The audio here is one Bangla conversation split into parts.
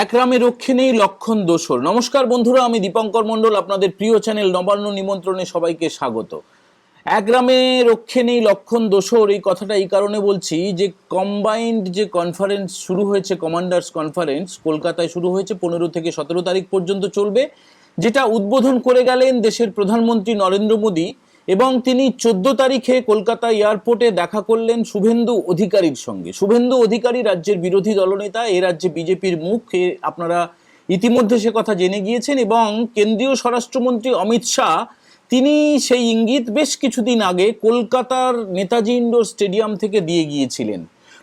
এক রামে রক্ষে নেই লক্ষণ দোসর নমস্কার বন্ধুরা, আমি দীপঙ্কর মণ্ডল, আপনাদের প্রিয় চ্যানেল নবান্ন নিমন্ত্রণে সবাইকে স্বাগত। এক গ্রামে রক্ষে নেই লক্ষণ দোসর এই কথাটা এই কারণে বলছি যে কম্বাইন্ড যে কনফারেন্স শুরু হয়েছে কমান্ডার্স কনফারেন্স কলকাতায় শুরু হয়েছে, পনেরো থেকে সতেরো তারিখ পর্যন্ত চলবে, যেটা উদ্বোধন করে গেলেন দেশের প্রধানমন্ত্রী নরেন্দ্র মোদী। এবং তিনি চোদ্দ তারিখে কলকাতা এয়ারপোর্টে দেখা করলেন শুভেন্দু অধিকারীর সঙ্গে। শুভেন্দু অধিকারী রাজ্যের বিরোধী দলনেতা, এ রাজ্যে বিজেপির মুখ আপনারা ইতিমধ্যে সে কথা জেনে গিয়েছেন এবং কেন্দ্রীয় স্বরাষ্ট্রমন্ত্রী অমিত শাহ, তিনি সেই ইঙ্গিত বেশ কিছুদিন আগে কলকাতার নেতাজি ইন্ডোর স্টেডিয়াম থেকে দিয়ে গিয়েছিলেন।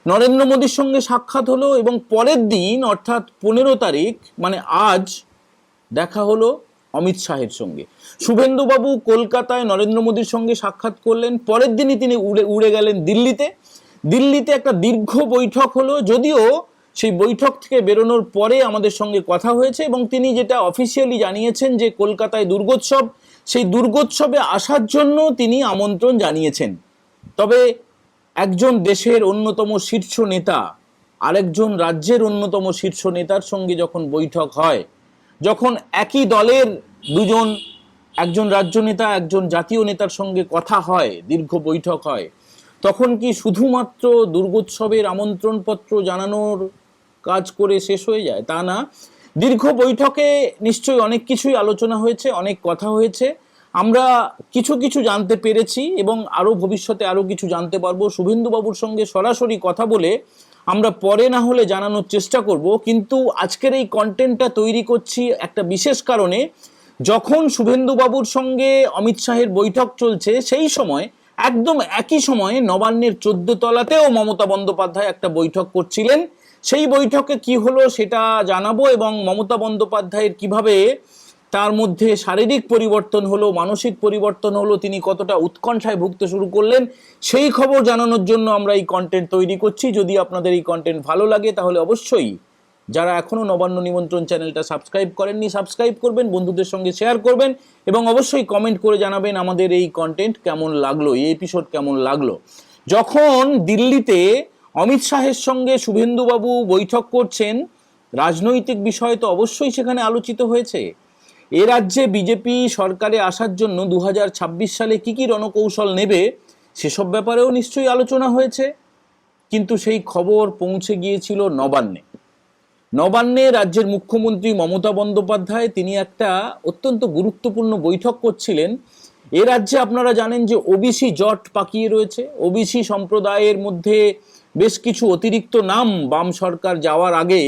নরেন্দ্র মোদীর সঙ্গে সাক্ষাৎ হলো এবং পরের দিন, অর্থাৎ পনেরো তারিখ মানে আজ, দেখা হলো অমিত শাহের সঙ্গে। শুভেন্দুবাবু কলকাতায় নরেন্দ্র মোদীর সঙ্গে সাক্ষাৎ করলেন, পরের দিনই তিনি উড়ে উড়ে গেলেন দিল্লিতে। দিল্লিতে একটা দীর্ঘ বৈঠক হলো, যদিও সেই বৈঠক থেকে বেরোনোর পরে আমাদের সঙ্গে কথা হয়েছে এবং তিনি যেটা অফিসিয়ালি জানিয়েছেন যে কলকাতায় দুর্গোৎসব, সেই দুর্গোৎসবে আসার জন্য তিনি আমন্ত্রণ জানিয়েছেন। তবে একজন দেশের অন্যতম শীর্ষ নেতা, আরেকজন রাজ্যের অন্যতম শীর্ষ নেতার সঙ্গে যখন বৈঠক হয়, যখন একই দলের দুজন, একজন রাজ্য নেতা, একজন জাতীয় নেতার সঙ্গে কথা হয়, দীর্ঘ বৈঠক হয়। তখন কি শুধুমাত্র দুর্গোৎসবের আমন্ত্রণপত্র জানানোর কাজ করে শেষ হয়ে যায়? তা না। দীর্ঘ বৈঠকে নিশ্চয়ই অনেক কিছুই আলোচনা হয়েছে, অনেক কথা হয়েছে। আমরা কিছু কিছু জানতে পেরেছি এবং আরও ভবিষ্যতে আরও কিছু জানতে পারব। শুভেন্দুবাবুর সঙ্গে সরাসরি কথা বলে আমরা পরে না হলে জানানোর চেষ্টা করব। কিন্তু আজকের এই কন্টেন্টটা তৈরি করছি একটা বিশেষ কারণে যখন শুভেন্দুবাবুর সঙ্গে অমিত শাহের বৈঠক চলছে, সেই সময়, একদম একই সময়ে নবান্নের চোদ্দ তলাতেও মমতা বন্দ্যোপাধ্যায় একটা বৈঠক করছিলেন। সেই বৈঠকে কি হলো সেটা জানাব এবং মমতা বন্দ্যোপাধ্যায়ের কীভাবে তার মধ্যে শারীরিক পরিবর্তন হলো, মানসিক পরিবর্তন হলো, তিনি কতটা উৎকণ্ঠায় ভুগতে শুরু করলেন, সেই খবর জানানোর জন্য আমরা এই কন্টেন্ট তৈরি করছি। যদি আপনাদের এই কন্টেন্ট ভালো লাগে, তাহলে অবশ্যই যারা এখনও নবান্ন নিমন্ত্রণ চ্যানেলটা সাবস্ক্রাইব করেননি, সাবস্ক্রাইব করবেন, বন্ধুদের সঙ্গে শেয়ার করবেন এবং অবশ্যই কমেন্ট করে জানাবেন আমাদের এই কন্টেন্ট কেমন লাগল, এই এপিসোড কেমন লাগল। যখন দিল্লিতে অমিত শাহের সঙ্গে শুভেন্দুবাবু বৈঠক করছেন, রাজনৈতিক বিষয় তো অবশ্যই সেখানে আলোচিত হয়েছে। এ রাজ্যে বিজেপি সরকারে আসার জন্য দু হাজার ছাব্বিশ সালে কি কি রণকৌশল নেবে, সেসব ব্যাপারেও নিশ্চয়ই আলোচনা হয়েছে। কিন্তু সেই খবর পৌঁছে গিয়েছিল নবান্নে। নবান্নে রাজ্যের মুখ্যমন্ত্রী মমতা বন্দ্যোপাধ্যায় তিনি একটা অত্যন্ত গুরুত্বপূর্ণ বৈঠক করছিলেন। এ রাজ্যে আপনারা জানেন যে ওবিসি জট পাকিয়ে রয়েছে। ওবিসি সম্প্রদায়ের মধ্যে বেশ কিছু অতিরিক্ত নাম বাম সরকার যাওয়ার আগে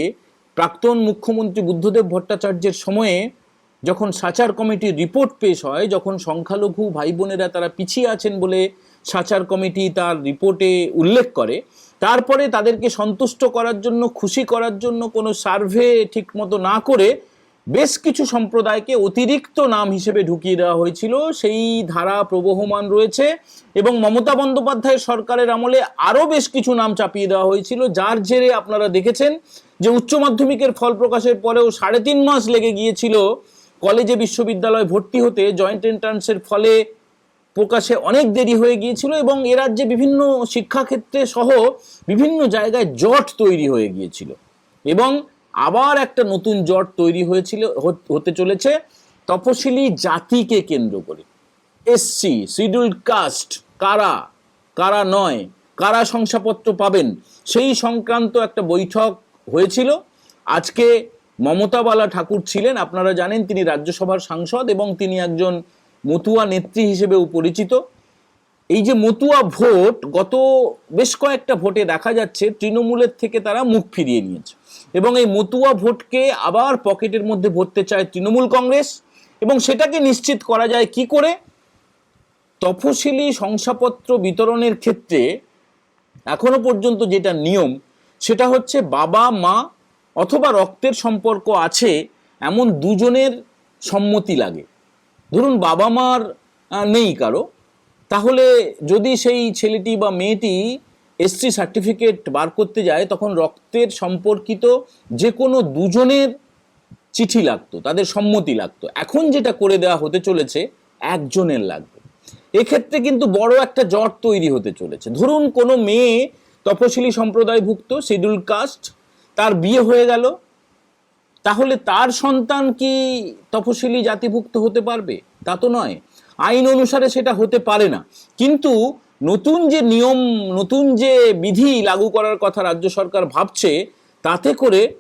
প্রাক্তন মুখ্যমন্ত্রী বুদ্ধদেব ভট্টাচার্যের সময়ে যখন সাচার কমিটির রিপোর্ট পেশ হয়, যখন সংখ্যালঘু ভাই বোনেরা তারা পিছিয়ে আছেন বলে সাচার কমিটি তার রিপোর্টে উল্লেখ করে তারপরে তাদেরকে সন্তুষ্ট করার জন্য, খুশি করার জন্য কোনো সার্ভে ঠিকমতো না করে বেশ কিছু সম্প্রদায়কে অতিরিক্ত নাম হিসেবে ঢুকিয়ে দেওয়া হয়েছিল। সেই ধারা প্রবহমান রয়েছে এবং মমতা বন্দ্যোপাধ্যায়ের সরকারের আমলে আরও বেশ কিছু নাম চাপিয়ে দেওয়া হয়েছিল। যার জেরে আপনারা দেখেছেন যে উচ্চ মাধ্যমিকের ফল প্রকাশের পরেও সাড়ে তিন মাস লেগে গিয়েছিল। কলেজে বিশ্ববিদ্যালয়ে ভর্তি হতে জয়েন্ট এন্ট্রান্সের ফলে প্রকাশে অনেক দেরি হয়ে গিয়েছিল এবং এ রাজ্যে বিভিন্ন শিক্ষাক্ষেত্রে সহ বিভিন্ন জায়গায় জট তৈরি হয়ে গিয়েছিল। এবং আবার একটা নতুন জট তৈরি হয়েছিল, হত- চলেছে তপশিলি জাতিকে কেন্দ্র করে। এসসি শিডিউল্ড কাস্ট, কারা? কারা নয়? কারা শংসাপত্র পাবেন? সেই সংক্রান্ত একটা বৈঠক হয়েছিল। আজকে মমতাবালা ঠাকুর ছিলেন, আপনারা জানেন তিনি রাজ্যসভার সাংসদ এবং তিনি একজন মতুয়া নেত্রী হিসেবেও পরিচিত। এই যে মতুয়া ভোট গত বেশ কয়েকটা ভোটে দেখা যাচ্ছে, তৃণমূলের থেকে তারা মুখ ফিরিয়ে নিয়েছে। এবং এই মতুয়া ভোটকে আবার পকেটের মধ্যে ভরতে চায় তৃণমূল কংগ্রেস। এবং সেটাকে নিশ্চিত করা যায় কি করে? তফসিলি শংসাপত্র বিতরণের ক্ষেত্রে এখনও পর্যন্ত যেটা নিয়ম, সেটা হচ্ছে বাবা, মা অথবা রক্তের সম্পর্ক আছে, এমন দুজনের সম্মতি লাগে। ধরুন বাবা মার নেই কারও, তাহলে যদি সেই ছেলেটি বা মেয়েটি এসটি সার্টিফিকেট বার করতে যায়, তখন রক্তের সম্পর্কিত যে কোনো দুজনের চিঠি লাগতো, তাদের সম্মতি লাগতো। এখন যেটা করে দেওয়া হতে চলেছে, একজনের লাগবে। এক্ষেত্রে কিন্তু বড় একটা জট তৈরি হতে চলেছে। ধরুন কোনো মেয়ে তপশিলি সম্প্রদায়ভুক্ত শিডিউল কাস্ট তার বিয়ে হয়ে গেল তাহলে তার সন্তান কি তপশিলি জাতিভুক্ত হতে পারবে? তা তো নয়। আইন অনুসারে সেটা হতে পারে না। কিন্তু নতুন যে নিয়ম, নতুন যে বিধি লাগু করার কথা রাজ্য সরকার ভাবছে, তাতে করে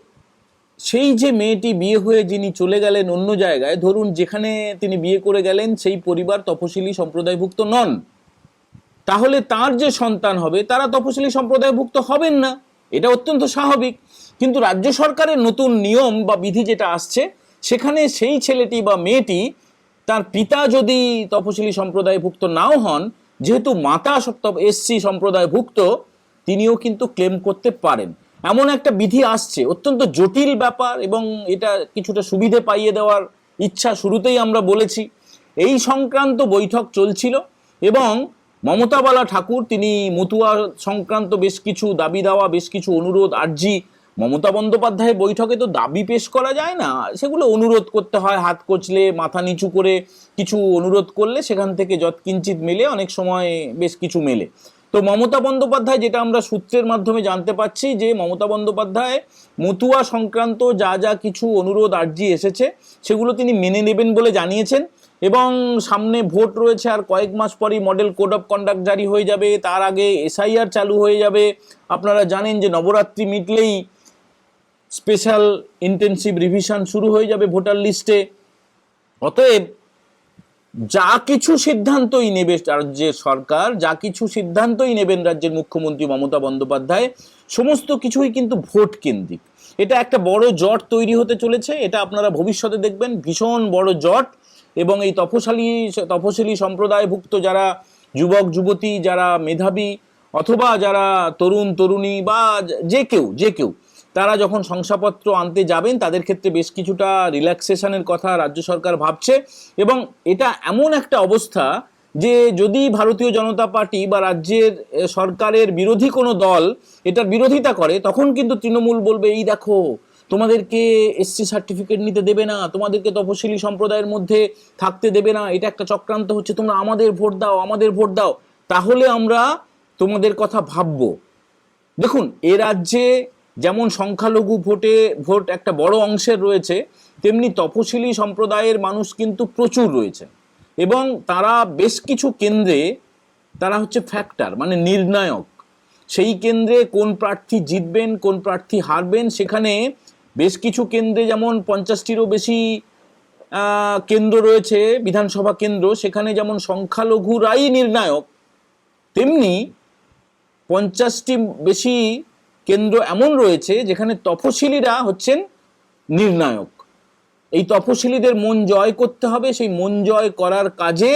সেই যে মেয়েটি বিয়ে হয়ে যিনি চলে গেলেন অন্য জায়গায়, ধরুন যেখানে তিনি বিয়ে করে গেলেন, সেই পরিবার তপশিলি সম্প্রদায়ভুক্ত নন। তাহলে তার যে সন্তান হবে, তারা তপশিলি সম্প্রদায়ভুক্ত হবেন না। এটা অত্যন্ত স্বাভাবিক। কিন্তু রাজ্য সরকারের নতুন নিয়ম বা বিধি যেটা আসছে, সেখানে সেই ছেলেটি বা মেয়েটি তার পিতা যদি তপশিলি সম্প্রদায়ভুক্ত নাও হন, যেহেতু মাতা এসসি সম্প্রদায়ভুক্ত, তিনিও কিন্তু ক্লেম করতে পারেন। এমন একটা বিধি আসছে, অত্যন্ত জটিল ব্যাপার এবং এটা কিছুটা সুবিধে পাইয়ে দেওয়ার ইচ্ছা শুরুতেই আমরা বলেছি। এই সংক্রান্ত বৈঠক চলছিল এবং মমতা বালা ঠাকুর, তিনি মতুয়া সংক্রান্ত বেশ কিছু দাবি দেওয়া, বেশ কিছু অনুরোধ, আর্জি মমতা বন্দ্যোপাধ্যায় বৈঠকে তো দাবি পেশ করা যায় না। সেগুলো অনুরোধ করতে হয়, হাত কচলে, মাথা নিচু করে কিছু অনুরোধ করলে সেখান থেকে যৎকিঞ্চিত মেলে, অনেক সময় বেশ কিছু মেলে। তো মমতা বন্দ্যোপাধ্যায় যেটা আমরা সূত্রের মাধ্যমে জানতে পাচ্ছি যে, মমতা বন্দ্যোপাধ্যায় মতুয়া সংক্রান্ত যা যা কিছু অনুরোধ, আর্জি এসেছে, সেগুলো তিনি মেনে নেবেন বলে জানিয়েছেন এবং সামনে ভোট রয়েছে আর কয়েক মাস পরই মডেল কোড অফ কন্ডাক্ট জারি হয়ে যাবে, তার আগে এসআইআর চালু হয়ে যাবে। আপনারা জানেন যে নবরাত্রি মিটলেই স্পেশাল ইন্টেনসিভ রিভিশন শুরু হয়ে যাবে ভোটার লিস্টে। অতএব, যা কিছু সিদ্ধান্তই নেবে রাজ্যের সরকার, যা কিছু সিদ্ধান্তই নেবেন রাজ্যের মুখ্যমন্ত্রী মমতা বন্দ্যোপাধ্যায়, সমস্ত কিছুই কিন্তু ভোট কেন্দ্রিক। এটা একটা বড় জট তৈরি হতে চলেছে, এটা আপনারা ভবিষ্যতে দেখবেন, ভীষণ বড় জট। এবং এই তপশালী, তপশিলি সম্প্রদায়ভুক্ত যারা যুবক, যুবতী, যারা মেধাবী, অথবা যারা তরুণ, তরুণী বা যে কেউ যে কেউ তারা যখন শংসাপত্র আনতে যাবেন, তাদের ক্ষেত্রে বেশ কিছুটা রিল্যাক্সেশনের কথা রাজ্য সরকার ভাবছে। এবং এটা এমন একটা অবস্থা যে যদি ভারতীয় জনতা পার্টি বা রাজ্যের সরকারের বিরোধী কোনো দল এটার বিরোধিতা করে, তখন কিন্তু তৃণমূল বলবে, এই দেখো, তোমাদেরকে এসসি সার্টিফিকেট নিতে দেবে না, তোমাদেরকে তপশিলি সম্প্রদায়ের মধ্যে থাকতে দেবে না, এটা একটা চক্রান্ত হচ্ছে, তোমরা আমাদের ভোট দাও, আমাদের ভোট দাও। তাহলে আমরা তোমাদের কথা ভাববো। দেখুন, এ রাজ্যে যেমন সংখ্যালঘু ভোটে ভোট একটা বড় অংশের রয়েছে, তেমনি তপশিলি সম্প্রদায়ের মানুষ কিন্তু প্রচুর রয়েছে। এবং তারা বেশ কিছু কেন্দ্রে তারা হচ্ছে ফ্যাক্টর মানে নির্ণায়ক। সেই কেন্দ্রে কোন প্রার্থী জিতবেন, কোন প্রার্থী হারবেন, সেখানে বেশ কিছু কেন্দ্রে যেমন পঞ্চাশটিরও বেশি কেন্দ্র রয়েছে, বিধানসভা কেন্দ্র, সেখানে যেমন সংখ্যালঘুরাই নির্ণায়ক, তেমনি পঞ্চাশটি বেশি কেন্দ্র এমন রয়েছে যেখানে তফসিলিরা হচ্ছেন নির্ণায়ক। এই তফসিলিদের মন জয় করতে হবে, সেই মন জয় করার কাজে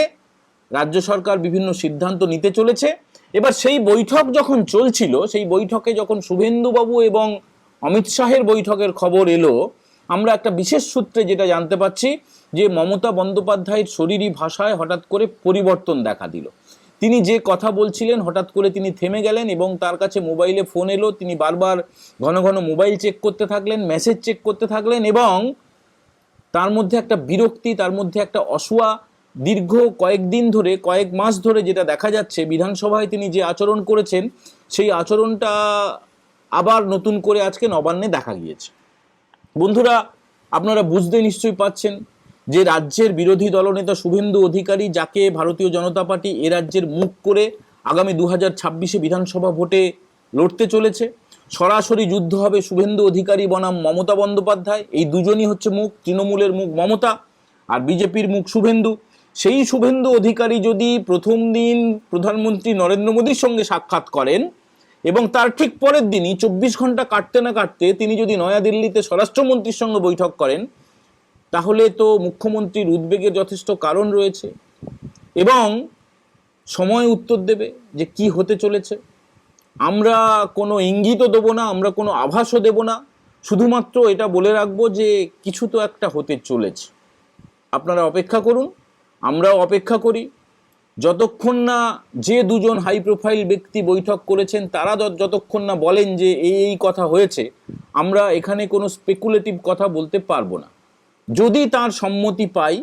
রাজ্য সরকার বিভিন্ন সিদ্ধান্ত নিতে চলেছে। এবার সেই বৈঠক যখন চলছিল, সেই বৈঠকে যখন শুভেন্দুবাবু এবং অমিত শাহের বৈঠকের খবর এলো, আমরা একটা বিশেষ সূত্রে যেটা জানতে পাচ্ছি যে মমতা বন্দ্যোপাধ্যায়ের শরীরী ভাষায় হঠাৎ করে পরিবর্তন দেখা দিল। তিনি যে কথা বলছিলেন, হঠাৎ করে তিনি থেমে গেলেন এবং তার কাছে মোবাইলে ফোন এলো। তিনি বারবার ঘন ঘন মোবাইল চেক করতে থাকলেন মেসেজ চেক করতে থাকলেন এবং তার মধ্যে একটা বিরক্তি, তার মধ্যে একটা অসুয়া দীর্ঘ কয়েকদিন ধরে, কয়েক মাস ধরে যেটা দেখা যাচ্ছে, বিধানসভায় তিনি যে আচরণ করেছেন, সেই আচরণটা আবার নতুন করে আজকে নবান্নে দেখা গিয়েছে। বন্ধুরা, আপনারা বুঝতে নিশ্চয়ই পাচ্ছেন যে রাজ্যের বিরোধী দলনেতা শুভেন্দু অধিকারী, যাকে ভারতীয় জনতা পার্টি এ রাজ্যের মুখ করে আগামী দু হাজার ছাব্বিশে বিধানসভা ভোটে লড়তে চলেছে। সরাসরি যুদ্ধ হবে শুভেন্দু অধিকারী বনাম মমতা বন্দ্যোপাধ্যায়। এই দুজনই হচ্ছে মুখ, তৃণমূলের মুখ মমতা আর বিজেপির মুখ শুভেন্দু। সেই শুভেন্দু অধিকারী যদি প্রথম দিন প্রধানমন্ত্রী নরেন্দ্র মোদীর সঙ্গে সাক্ষাৎ করেন এবং তার ঠিক পরের দিনই চব্বিশ ঘণ্টা কাটতে না কাটতে তিনি যদি নয়াদিল্লিতে স্বরাষ্ট্রমন্ত্রীর সঙ্গে বৈঠক করেন তাহলে তো মুখ্যমন্ত্রীর উদ্বেগের যথেষ্ট কারণ রয়েছে। এবং সময় উত্তর দেবে যে কি হতে চলেছে। আমরা কোনো ইঙ্গিতও দেবো না, আমরা কোনো আভাসও দেব না। শুধুমাত্র এটা বলে রাখব যে কিছু তো একটা হতে চলেছে। আপনারা অপেক্ষা করুন, আমরাও অপেক্ষা করি। যতক্ষণ না যে দুজন হাই প্রোফাইল ব্যক্তি বৈঠক করেছেন, তারা যত- যতক্ষণ না বলেন যে এই এই কথা হয়েছে, আমরা এখানে কোনো স্পেকুলেটিভ কথা বলতে পারব না। যদি তার সম্মতি পাই,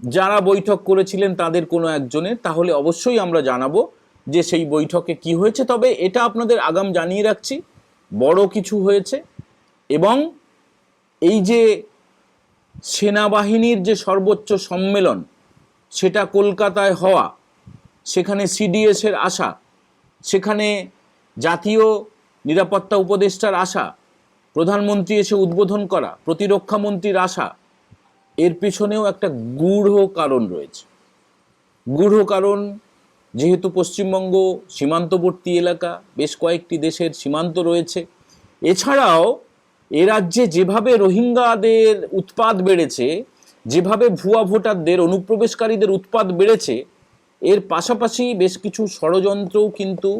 যারা বৈঠক করেছিলেন তাদের কোনো একজনের, তাহলে অবশ্যই আমরা জানাব যে সেই বৈঠকে কি হয়েছে। তবে এটা আপনাদের আগাম জানিয়ে রাখছি, বড় কিছু হয়েছে এবং এই যে সেনাবাহিনীর যে সর্বোচ্চ সম্মেলন, সেটা কলকাতায় হওয়া, সেখানে সিডিএসের আশা, সেখানে জাতীয় নিরাপত্তা উপদেষ্টার আশা প্রধানমন্ত্রী এসে উদ্বোধন করা প্রতিরক্ষা মন্ত্রীর আশা এর পেছনেও একটা গূঢ় কারণ রয়েছে। গূঢ় কারণ যেহেতু পশ্চিমবঙ্গ সীমান্তবর্তী এলাকা, বেশ কয়েকটি দেশের সীমান্ত রয়েছে। এছাড়াও এ রাজ্যে যেভাবে রোহিঙ্গাদের উৎপাদ বেড়েছে, যেভাবে ভুয়া ভোটারদের, অনুপ্রবেশকারীদের উৎপাদ বেড়েছে, এর পাশাপাশি বেশ কিছু ষড়যন্ত্রও কিন্তু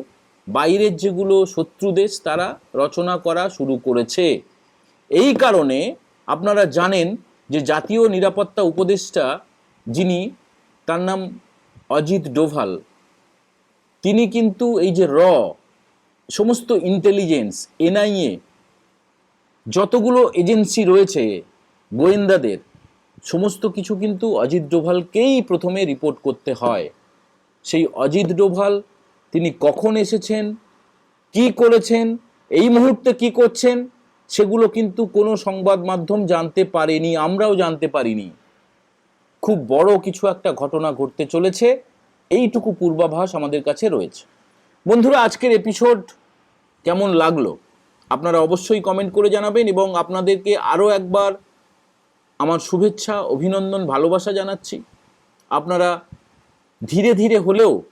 বাইরের যেগুলো শত্রু দেশ তারা রচনা করা শুরু করেছে। এই কারণে আপনারা জানেন যে জাতীয় নিরাপত্তা উপদেষ্টা যিনি, তার নাম অজিত ডোভাল। তিনি কিন্তু এই যে র, সমস্ত ইন্টেলিজেন্স এনআইএ, যতগুলো এজেন্সি রয়েছে গোয়েন্দাদের, সমস্ত কিছু কিন্তু অজিত ডোভালকেই প্রথমে রিপোর্ট করতে হয়। সেই অজিত ডোভাল তিনি কখন এসেছেন? কি করেছেন? এই মুহূর্তে কি করছেন? সেগুলো কিন্তু কোনো সংবাদ মাধ্যম জানতে পারেনি, আমরাও জানতে পারিনি। খুব বড় কিছু একটা ঘটনা ঘটতে চলেছে, এইটুকু পূর্বাভাস আমাদের কাছে রয়েছে। বন্ধুরা, আজকের এপিসোড কেমন লাগল? আপনারা অবশ্যই কমেন্ট করে জানাবেন এবং আপনাদেরকে আরও একবার আমার শুভেচ্ছা, অভিনন্দন, ভালোবাসা জানাচ্ছি। আপনারা ধীরে ধীরে হলেও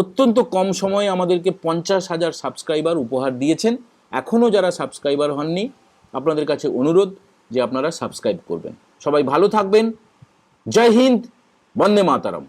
অত্যন্ত কম সময়ে আমাদেরকে পঞ্চাশ হাজার সাবস্ক্রাইবার উপহার দিয়েছেন। এখনও যারা সাবস্ক্রাইবার হননি, আপনাদের কাছে অনুরোধ যে আপনারা সাবস্ক্রাইব করবেন। সবাই ভালো থাকবেন। জয় হিন্দ, বন্দে মাতারাম।